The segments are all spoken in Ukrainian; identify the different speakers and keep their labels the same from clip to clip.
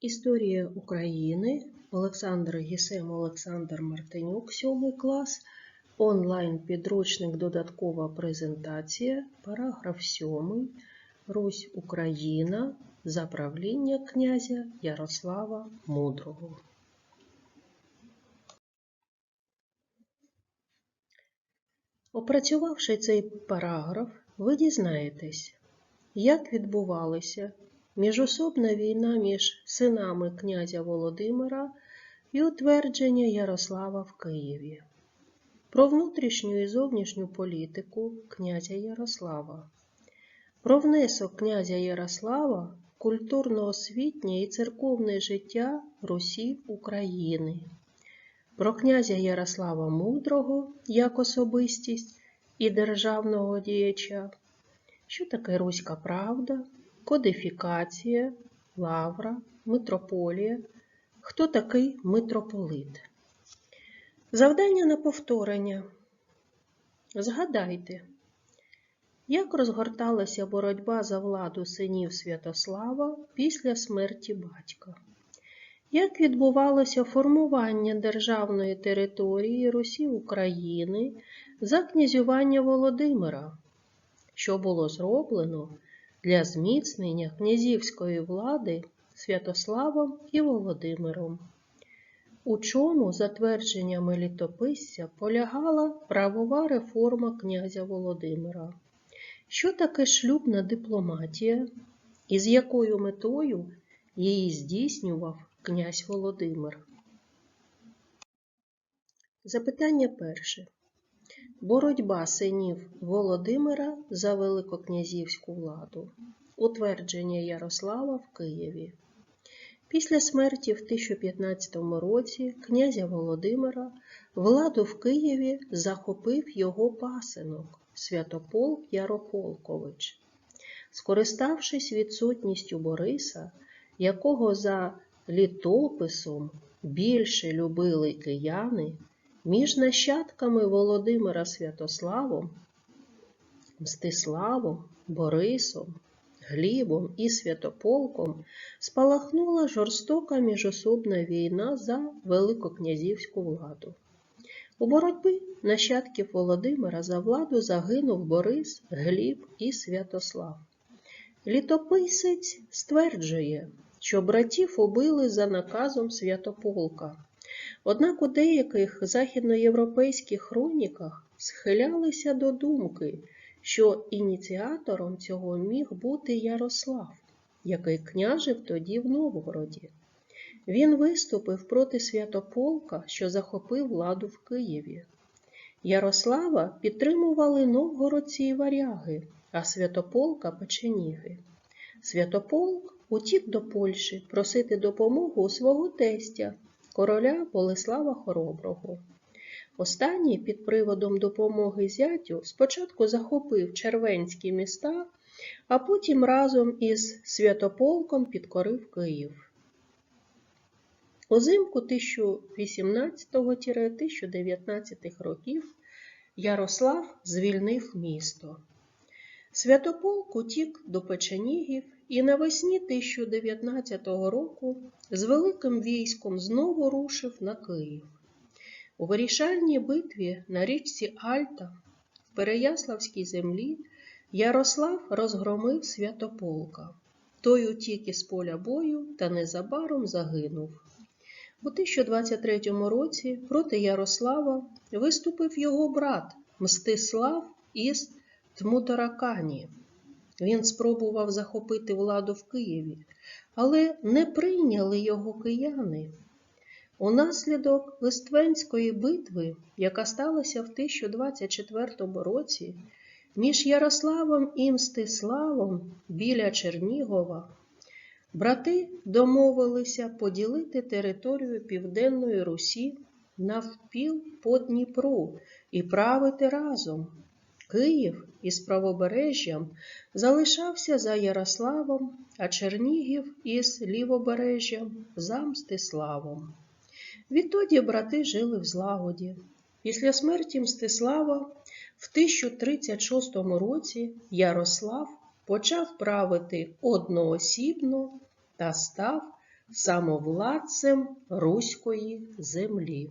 Speaker 1: Історія України. Олександр Гісем, Олександр Мартинюк, 7 клас. Онлайн підручник додаткова презентація. Параграф 7. Русь Україна. За правління князя Ярослава Мудрого. Опрацювавши цей параграф, ви дізнаєтесь, як відбувалася міжособна війна між синами князя Володимира і утвердження Ярослава в Києві, про внутрішню і зовнішню політику князя Ярослава, про внесок князя Ярослава культурно-освітнє і церковне життя Русі України, про князя Ярослава Мудрого як особистість і державного діяча, що таке Руська правда, кодифікація, лавра, митрополія, хто такий митрополит. Завдання на повторення. Згадайте, як розгорталася боротьба за владу синів Святослава після смерті батька? Як відбувалося формування державної території Русі України за князювання Володимира, що було зроблено для зміцнення князівської влади Святославом і Володимиром? У чому, за твердженнями літописця, полягала правова реформа князя Володимира? Що таке шлюбна дипломатія і з якою метою її здійснював князь Володимир? Запитання перше. Боротьба синів Володимира за великокнязівську владу. Утвердження Ярослава в Києві. Після смерті в 1015 році князя Володимира владу в Києві захопив його пасинок Святополк Ярополкович. Скориставшись відсутністю Бориса, якого за літописом більше любили кияни, між нащадками Володимира Святославом, Мстиславом, Борисом, Глібом і Святополком спалахнула жорстока міжособна війна за великокнязівську владу. У боротьбі нащадків Володимира за владу загинув Борис, Гліб і Святослав. Літописець стверджує, що братів убили за наказом Святополка. Однак у деяких західноєвропейських хроніках схилялися до думки, що ініціатором цього міг бути Ярослав, який княжив тоді в Новгороді. Він виступив проти Святополка, що захопив владу в Києві. Ярослава підтримували новгородці і варяги, а Святополка печеніги. Святополк утік до Польщі просити допомогу у свого тестя, короля Болеслава Хороброго. Останній під приводом допомоги зятю спочатку захопив червенські міста, а потім разом із Святополком підкорив Київ. Узимку 1018-1019 років Ярослав звільнив місто. Святополк утік до Печенігів і навесні 1019 року з великим військом знову рушив на Київ. У вирішальній битві на річці Альта в Переяславській землі Ярослав розгромив Святополка. Той утік із поля бою та незабаром загинув. У 1023 році проти Ярослава виступив його брат Мстислав із Тмутаракані. Він спробував захопити владу в Києві, але не прийняли його кияни. Унаслідок Лиственської битви, яка сталася в 1024 році, між Ярославом і Мстиславом біля Чернігова, брати домовилися поділити територію Південної Русі навпіл по Дніпру і правити разом. Київ із правобережжям залишався за Ярославом, а Чернігів із лівобережжям за Мстиславом. Відтоді брати жили в злагоді. Після смерті Мстислава в 1036 році Ярослав почав правити одноосібно та став самовладцем руської землі.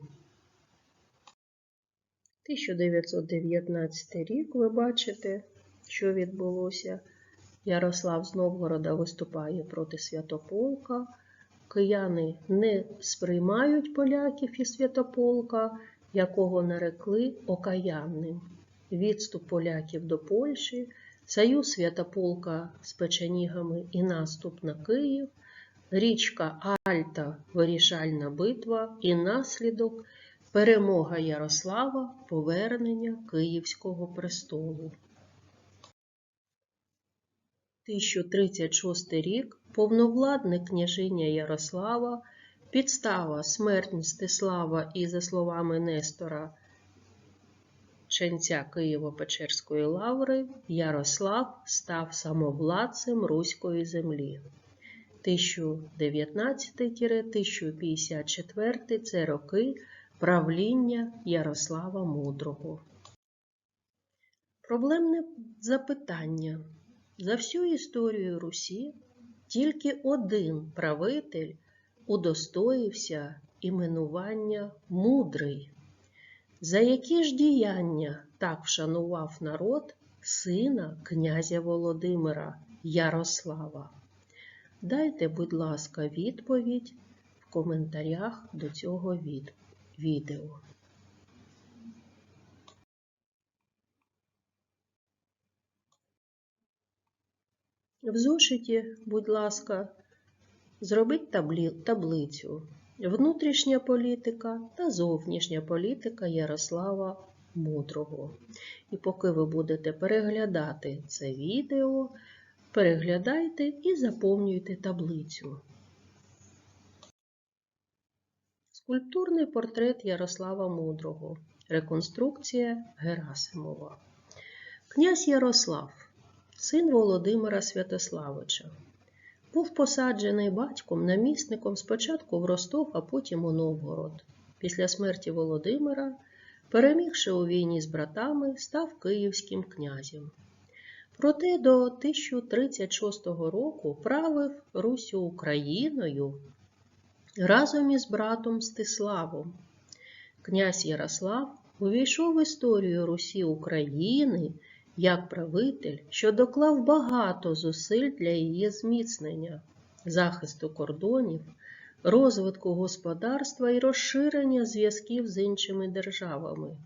Speaker 1: 1919 рік ви бачите, що відбулося. Ярослав з Новгорода виступає проти Святополка. Кияни не сприймають поляків і Святополка, якого нарекли окаянним. Відступ поляків до Польщі, союз Святополка з печенігами і наступ на Київ, річка Альта, вирішальна битва і наслідок перемога Ярослава, повернення Київського престолу. 1036 рік повновладне княжиння Ярослава, підстава смерть Мстислава і, за словами Нестора, ченця Києво-Печерської лаври, Ярослав став самовладцем Руської землі. 1019-1054 це роки правління Ярослава Мудрого. Проблемне запитання. За всю історію Русі тільки один правитель удостоївся іменування мудрий. За які ж діяння так вшанував народ сина князя Володимира Ярослава? Дайте, будь ласка, відповідь в коментарях до цього від- відео. В зошиті, будь ласка, зробіть таблі... таблицю Внутрішня політика та зовнішня політика Ярослава Мудрого. І поки ви будете переглядати це відео, переглядайте і заповнюйте таблицю. Скульптурний портрет Ярослава Мудрого. Реконструкція Герасимова. Князь Ярослав, син Володимира Святославича, був посаджений батьком намісником спочатку в Ростов, а потім у Новгород. Після смерті Володимира, перемігши у війні з братами, став київським князем. Проте до 1036 року правив Русю Україною разом із братом Мстиславом. Князь Ярослав увійшов в історію Русі України як правитель, що доклав багато зусиль для її зміцнення, захисту кордонів, розвитку господарства і розширення зв'язків з іншими державами.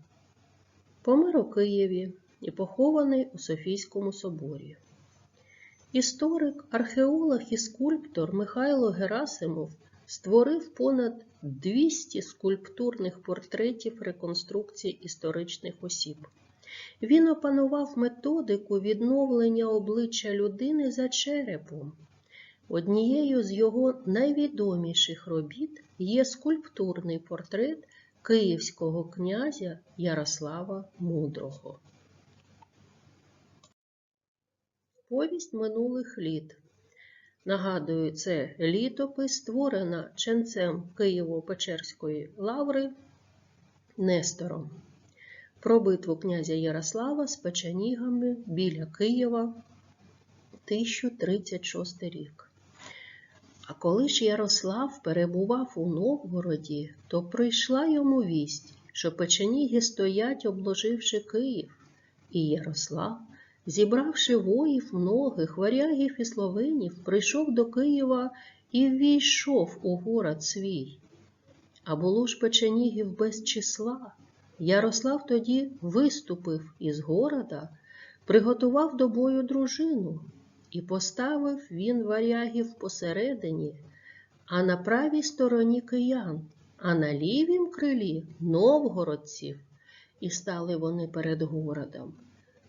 Speaker 1: Помер у Києві і похований у Софійському соборі. Історик, археолог і скульптор Михайло Герасимов створив понад 200 скульптурних портретів реконструкції історичних осіб. Він опанував методику відновлення обличчя людини за черепом. Однією з його найвідоміших робіт є скульптурний портрет київського князя Ярослава Мудрого. Повість минулих літ. Нагадую, це літопис, створена ченцем Києво-Печерської лаври Нестором про битву князя Ярослава з печенігами біля Києва 1036 рік. А коли ж Ярослав перебував у Новгороді, то прийшла йому вість, що печеніги стоять, обложивши Київ, і Ярослав, зібравши воїв многих, варягів і словенів, прийшов до Києва і ввійшов у город свій. А було ж печенігів без числа. Ярослав тоді виступив із города, приготував до бою дружину, і поставив він варягів посередині, а на правій стороні киян, а на лівім крилі новгородців, і стали вони перед городом.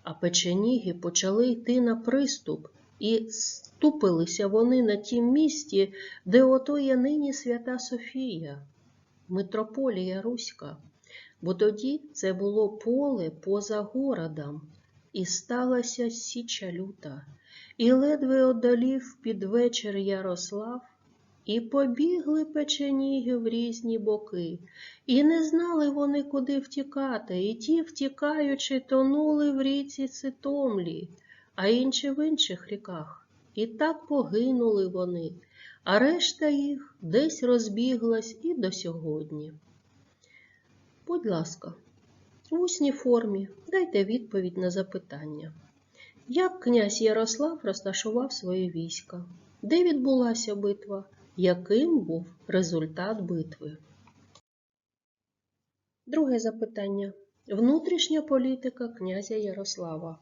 Speaker 1: А печеніги почали йти на приступ, і ступилися вони на тім місці, де ото є нині свята Софія, митрополія Руська. Бо тоді це було поле поза городом, і сталася січа люта, і ледве одолів під вечір Ярослав, і побігли печеніги в різні боки, і не знали вони, куди втікати, і ті, втікаючи, тонули в ріці Ситомлі, а інші в інших ріках. І так погинули вони, а решта їх десь розбіглась і до сьогодні. Будь ласка, в усній формі дайте відповідь на запитання. Як князь Ярослав розташував свої війська? Де відбулася битва? Яким був результат битви? Друге запитання. Внутрішня політика князя Ярослава.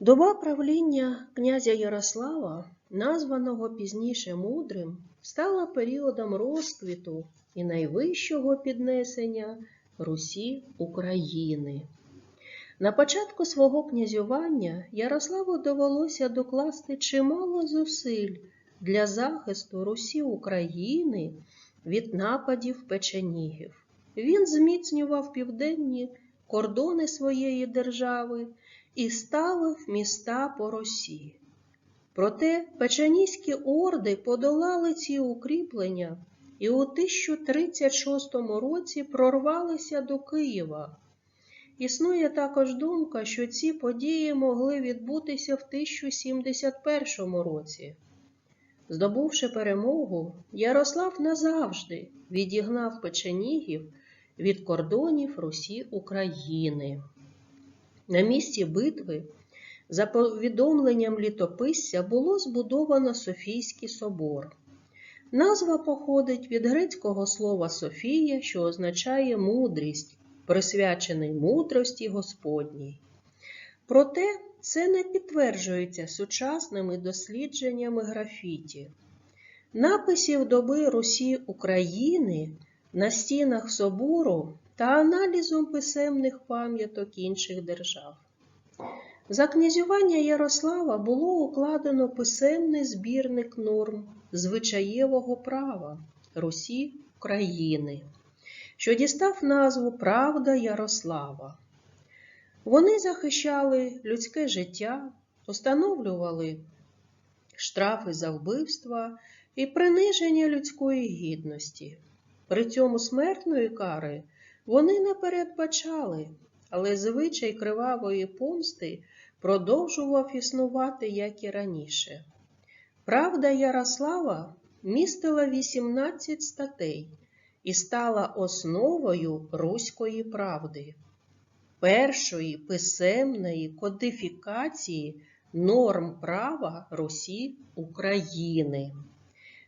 Speaker 1: Доба правління князя Ярослава, названого пізніше мудрим, стала періодом розквіту і найвищого піднесення Русі України. На початку свого князювання Ярославу довелося докласти чимало зусиль для захисту Русі України від нападів печенігів. Він зміцнював південні кордони своєї держави і ставив міста по Росії. Проте печеніські орди подолали ці укріплення і у 1036 році прорвалися до Києва. Існує також думка, що ці події могли відбутися в 1071 році. Здобувши перемогу, Ярослав назавжди відігнав печенігів від кордонів Русі України. На місці битви, за повідомленням літописця, було збудовано Софійський собор. Назва походить від грецького слова Софія, що означає мудрість, присвячений мудрості Господній. Проте це не підтверджується сучасними дослідженнями графіті. Написів доби Русі України на стінах собору та аналізом писемних пам'яток інших держав. За князювання Ярослава було укладено писемний збірник норм звичаєвого права Русі України, що дістав назву Правда Ярослава. Вони захищали людське життя, установлювали штрафи за вбивства і приниження людської гідності. При цьому смертної кари вони не передбачали, але звичай кривавої помсти продовжував існувати, як і раніше. Правда Ярослава містила 18 статей і стала основою руської правди, першої писемної кодифікації норм права Русі України.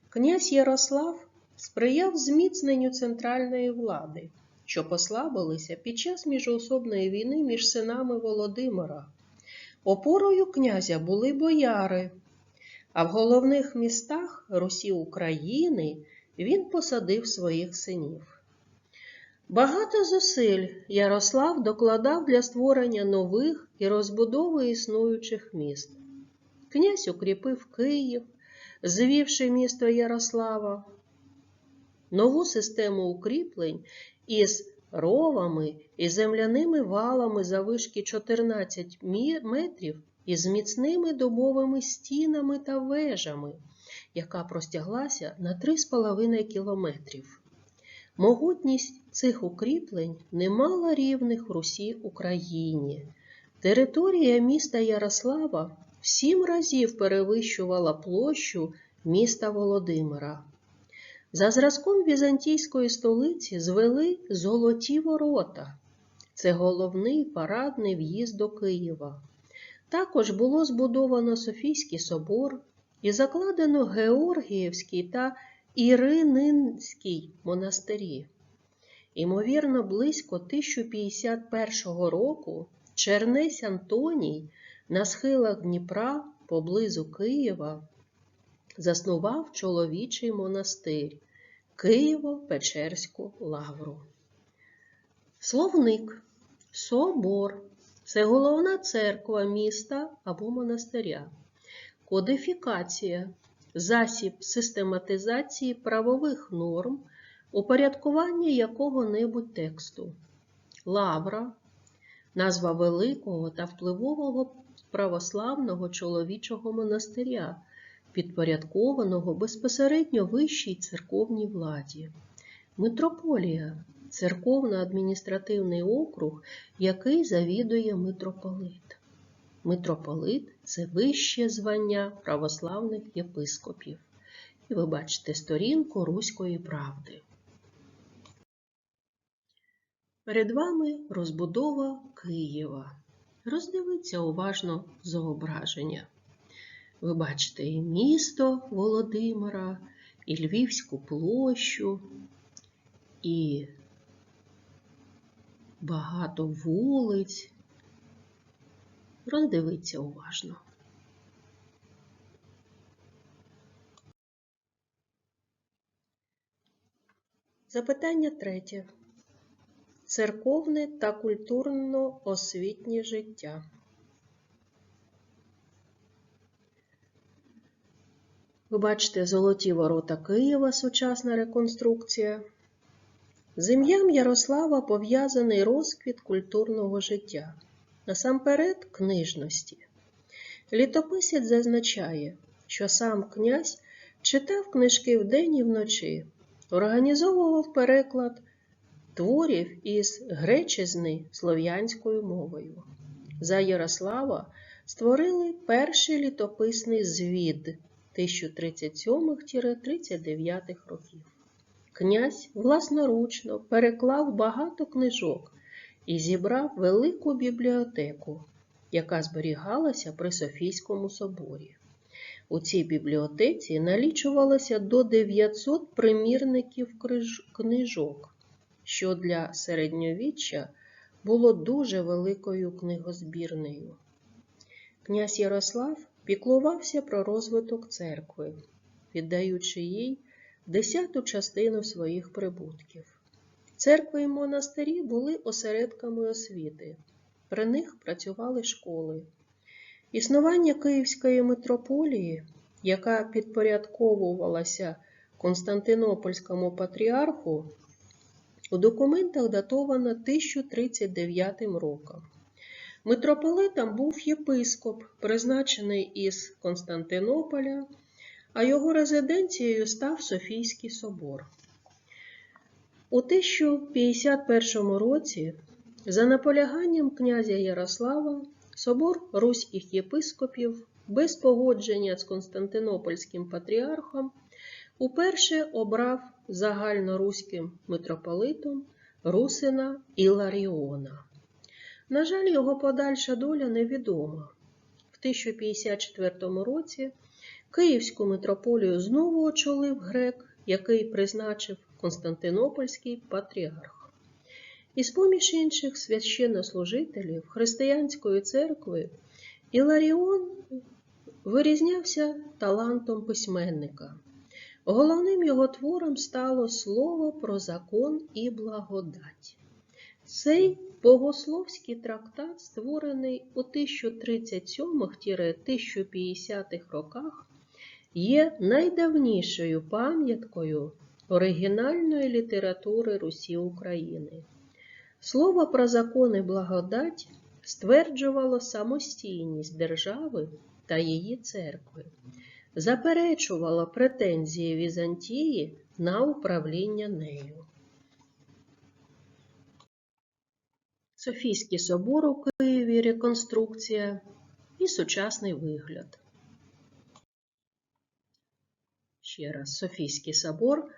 Speaker 1: Князь Ярослав сприяв зміцненню центральної влади, що послабилися під час міжособної війни між синами Володимира. Опорою князя були бояри, а в головних містах Русі України він посадив своїх синів. Багато зусиль Ярослав докладав для створення нових і розбудови існуючих міст. Князь укріпив Київ, звівши місто Ярослава, нову систему укріплень із ровами і земляними валами завишки 14 метрів із міцними дубовими стінами та вежами, яка простяглася на 3,5 кілометрів. Могутність цих укріплень не мала рівних в Русі Україні. Територія міста Ярослава в сім разів перевищувала площу міста Володимира. За зразком візантійської столиці звели Золоті ворота. Це головний парадний в'їзд до Києва. Також було збудовано Софійський собор і закладено Георгіївський та Ірининський монастирі. Імовірно, близько 1051 року Чернесь Антоній на схилах Дніпра поблизу Києва заснував чоловічий монастир Києво-Печерську лавру. Словник Собор це головна церква міста або монастиря. Кодифікація засіб систематизації правових норм, упорядкування якого-небудь тексту. Лавра назва великого та впливового православного чоловічого монастиря, підпорядкованого безпосередньо вищій церковній владі. Митрополія церковно-адміністративний округ, який завідує митрополит. Митрополит це вище звання православних єпископів. І ви бачите сторінку Руської правди. Перед вами розбудова Києва. Роздивіться уважно зображення. Ви бачите і місто Володимира, і Львівську площу, і багато вулиць. Роздивіться уважно. Запитання третє. Церковне та культурно-освітнє життя. Ви бачите золоті ворота Києва, сучасна реконструкція. З ім'ям Ярослава пов'язаний розквіт культурного життя, насамперед книжності. Літописець зазначає, що сам князь читав книжки вдень і вночі, організовував переклад творів із гречизни слов'янською мовою. За Ярослава створили перший літописний звід 1037-39 років. Князь власноручно переклав багато книжок і зібрав велику бібліотеку, яка зберігалася при Софійському соборі. У цій бібліотеці налічувалося до 900 примірників книжок, що для середньовіччя було дуже великою книгозбірнею. Князь Ярослав піклувався про розвиток церкви, віддаючи їй десяту частину своїх прибутків. Церкви і монастирі були осередками освіти, при них працювали школи. Існування Київської митрополії, яка підпорядковувалася Константинопольському патріарху, у документах датовано 1039 роком. Митрополитом був єпископ, призначений із Константинополя, а його резиденцією став Софійський собор. У 1051 році, за наполяганням князя Ярослава, собор руських єпископів без погодження з Константинопольським патріархом уперше обрав загальноруським митрополитом Русина Іларіона. На жаль, його подальша доля невідома. В 1054 році Київську митрополію знову очолив грек, який призначив Константинопольський патріарх. Із поміж інших священнослужителів Християнської церкви Іларіон вирізнявся талантом письменника. Головним його твором стало слово про закон і благодать. Цей богословський трактат, створений у 1037-1050 роках, є найдавнішою пам'яткою оригінальної літератури Русі України. Слово про закон і благодать стверджувало самостійність держави та її церкви, заперечувало претензії Візантії на управління нею. Софійський собор у Києві реконструкція і сучасний вигляд. Ще раз, Софійський собор,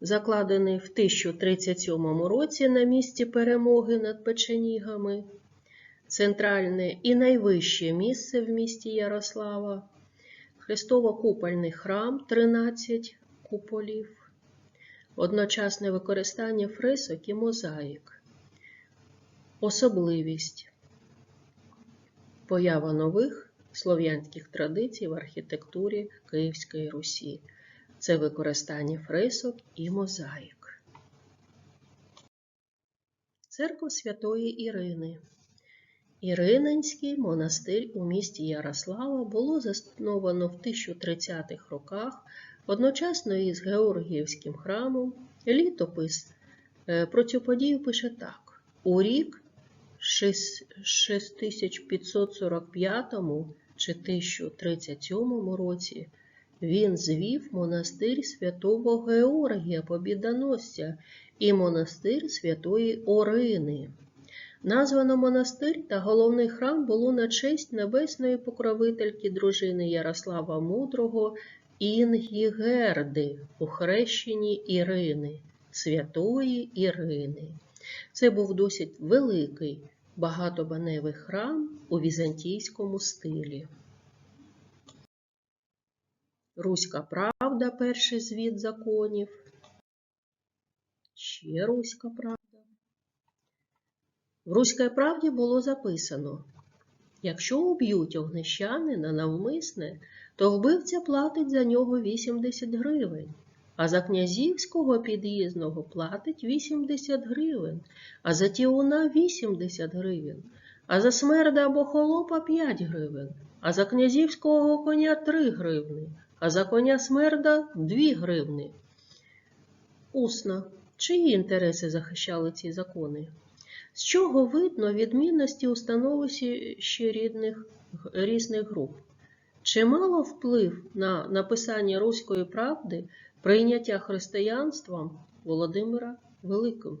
Speaker 1: закладений в 1037 році на місці перемоги над печенігами, центральне і найвище місце в місті Ярослава, Христово-купольний храм 13 куполів, одночасне використання фресок і мозаїк. Особливість поява нових слов'янських традицій в архітектурі Київської Русі. Це використання фресок і мозаїк. Церква Святої Ірини. Ірининський монастир у місті Ярослава було засновано в 1030-х роках одночасно із Георгіївським храмом. Літопис про цю подію пише так: у рік 6545 чи 1037 році він звів монастир святого Георгія Побідоносця і монастир святої Орини. Названо монастир та головний храм було на честь небесної покровительки дружини Ярослава Мудрого Інгігерди у хрещенні Ірини, святої Ірини. Це був досить великий багатобаневий храм у візантійському стилі. Руська правда, перший звіт законів. Ще Руська правда. В Руській правді було записано: якщо уб'ють огнещанина навмисне, то вбивця платить за нього 80 гривень, а за князівського під'їзного платить 80 гривень, а за тіуна 80 гривень, а за смерда або холопа 5 гривень, а за князівського коня 3 гривни, а за коня смерда 2 гривни. Усно. Чиї інтереси захищали ці закони? З чого видно відмінності у становищі рідних, різних груп? Чи мало вплив на написання руської правди прийняття християнством Володимира Великим?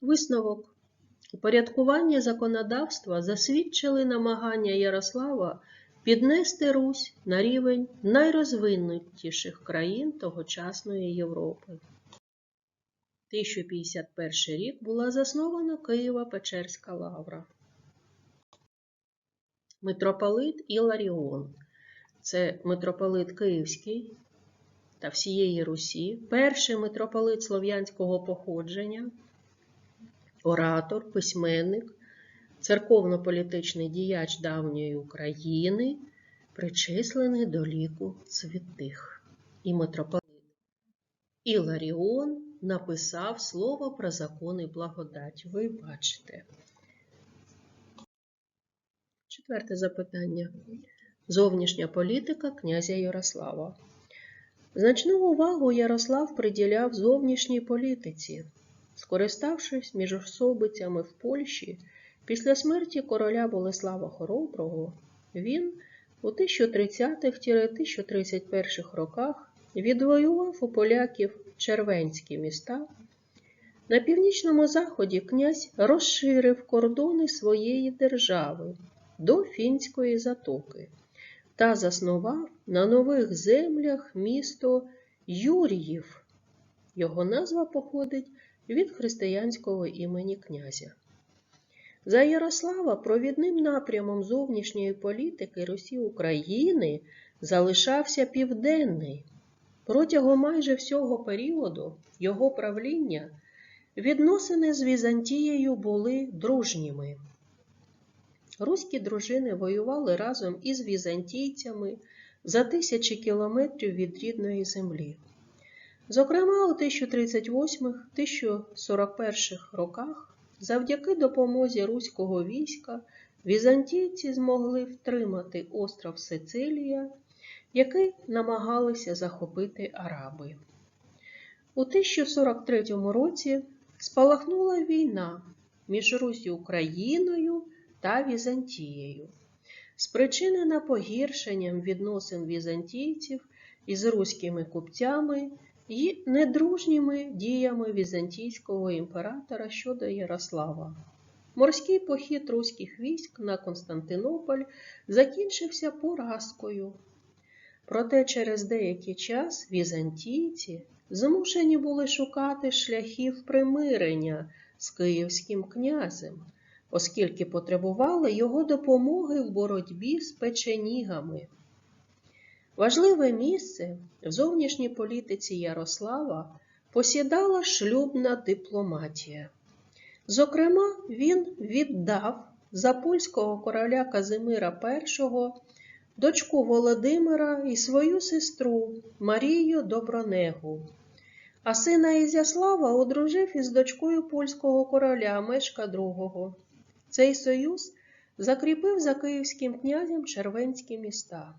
Speaker 1: Висновок. Упорядкування законодавства засвідчили намагання Ярослава піднести Русь на рівень найрозвинутіших країн тогочасної Європи. 1051 рік була заснована Києво-Печерська лавра. Митрополит Іларіон це митрополит Київський та всієї Русі, перший митрополит слов'янського походження, оратор, письменник, церковно-політичний діяч давньої України, причислений до ліку святих. І митрополит Іларіон написав слово про закон і благодать. Ви бачите. Четверте запитання. Зовнішня політика князя Ярослава. Значну увагу Ярослав приділяв зовнішній політиці. Скориставшись міжособицями в Польщі, після смерті короля Болеслава Хороброго, він у 1030-1031 роках відвоював у поляків червенські міста. На північному заході князь розширив кордони своєї держави до Фінської затоки та заснував на нових землях місто Юріїв. Його назва походить від християнського імені князя. За Ярослава провідним напрямом зовнішньої політики Русі України залишався південний. Протягом майже всього періоду його правління відносини з Візантією були дружніми. Руські дружини воювали разом із візантійцями за тисячі кілометрів від рідної землі. Зокрема, у 1038-1041 роках, завдяки допомозі руського війська, візантійці змогли втримати остров Сицилія, який намагалися захопити араби. У 1043 році спалахнула війна між Русі Україною та Візантією, спричинена погіршенням відносин візантійців із руськими купцями і недружніми діями візантійського імператора щодо Ярослава. Морський похід руських військ на Константинополь закінчився поразкою. Проте через деякий час візантійці змушені були шукати шляхів примирення з київським князем, оскільки потребували його допомоги в боротьбі з печенігами. Важливе місце в зовнішній політиці Ярослава посідала шлюбна дипломатія. Зокрема, він віддав за польського короля Казимира І дочку Володимира і свою сестру Марію Добронегу, а сина Ізяслава одружив із дочкою польського короля Мешка II. Цей союз закріпив за київським князем червенські міста.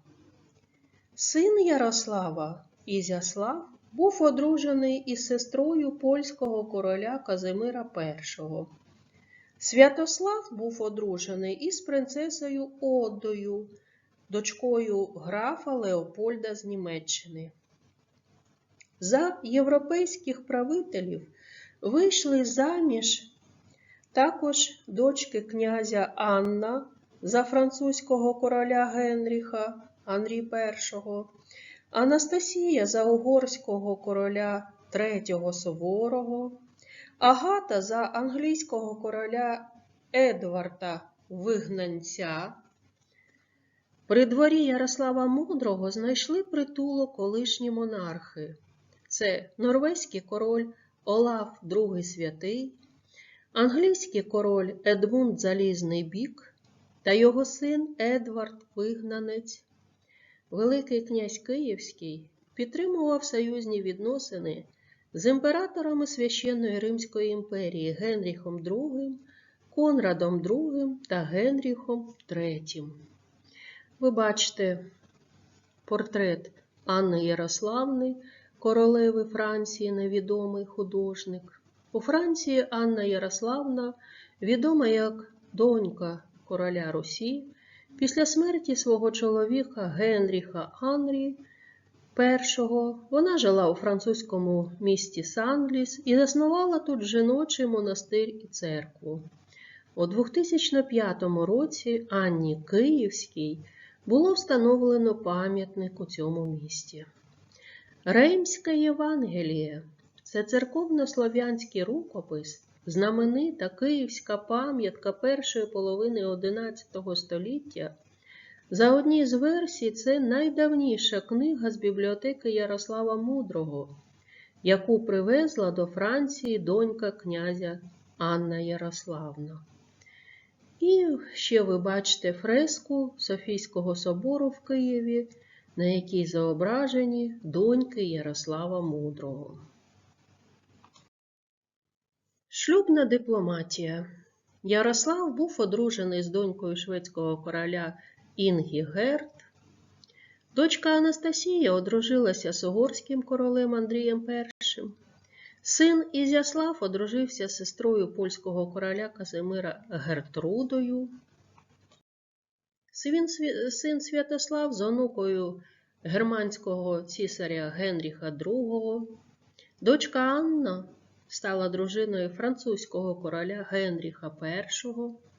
Speaker 1: Син Ярослава Ізяслав був одружений із сестрою польського короля Казимира І. Святослав був одружений із принцесою Одою, дочкою графа Леопольда з Німеччини. За європейських правителів вийшли заміж Також дочки князя Анна за французького короля Генріха Анрі І, Анастасія за угорського короля Третього Суворого, Агата за англійського короля Едварда Вигнанця. При дворі Ярослава Мудрого знайшли притулок колишні монархи. Це норвезький король Олаф II Святий, англійський король Едмунд Залізний Бік та його син Едвард Вигнанець. Великий князь Київський підтримував союзні відносини з імператорами Священної Римської імперії Генріхом II, Конрадом II та Генріхом III. Ви бачите портрет Анни Ярославни, королеви Франції, невідомий художник. У Франції Анна Ярославна відома як донька короля Русі. Після смерті свого чоловіка Генріха Анрі І вона жила у французькому місті Сангліс і заснувала тут жіночий монастир і церкву. У 2005 році Анні Київській було встановлено пам'ятник у цьому місті. Реймське Євангеліє це церковно-слов'янський рукопис, знаменита київська пам'ятка першої половини XI століття. За одній з версій, це найдавніша книга з бібліотеки Ярослава Мудрого, яку привезла до Франції донька князя Анна Ярославна. І ще ви бачите фреску Софійського собору в Києві, на якій зображені доньки Ярослава Мудрого. Шлюбна дипломатія. Ярослав був одружений з донькою шведського короля Інгі Герт. Дочка Анастасія одружилася з угорським королем Андрієм І. Син Ізяслав одружився з сестрою польського короля Казимира Гертрудою. Син, Святослав з онукою германського цісаря Генріха II. Дочка Анна стала дружиною французького короля Генріха І.